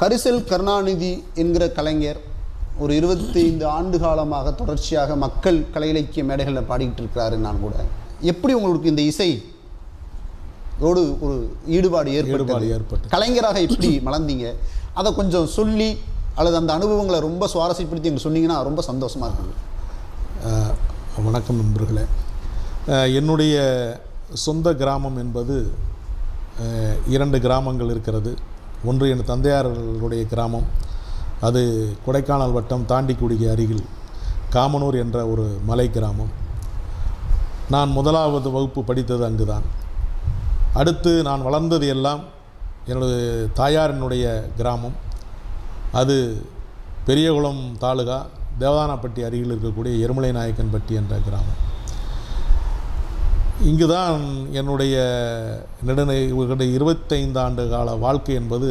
கரிசல் கருணாநிதி என்கிற கலைஞர் ஒரு இருபத்தைந்து ஆண்டு காலமாக தொடர்ச்சியாக மக்கள் கலை இலக்கிய மேடைகளில் பாடிக்கிட்டு இருக்கிறாரு நான் கூட. எப்படி உங்களுக்கு இந்த இசை ோடு ஒரு ஈடுபாடு ஏற்பட்டது? ஏற்பட்டது. கலைஞராக எப்படி மலர்ந்தீங்க அதை கொஞ்சம் சொல்லி அல்லது அந்த அனுபவங்களை ரொம்ப சுவாரஸ்யப்படுத்தி எங்களுக்கு சொன்னீங்கன்னா ரொம்ப சந்தோஷமா இருக்குது வணக்கம் நண்பர்களே. என்னுடைய சொந்த கிராமம் என்பது இரண்டு கிராமங்கள் இருக்கிறது. ஒன்று என் தந்தையார்களுடைய கிராமம். அது கொடைக்கானல் வட்டம் தாண்டிக்குடிக்கு அருகில் காமனூர் என்ற ஒரு மலை கிராமம். நான் முதலாவது வகுப்பு படித்தது அங்குதான். அடுத்து நான் வளர்ந்தது எல்லாம் என்னுடைய தாயாரினுடைய கிராமம். அது பெரியகுளம் தாலுகா தேவதானப்பட்டி அருகில் இருக்கக்கூடிய எருமலை நாயக்கன்பட்டி என்ற கிராமம். இங்கு தான் என்னுடைய நெடுநிலை இருபத்தைந்து ஆண்டு கால வாழ்க்கை என்பது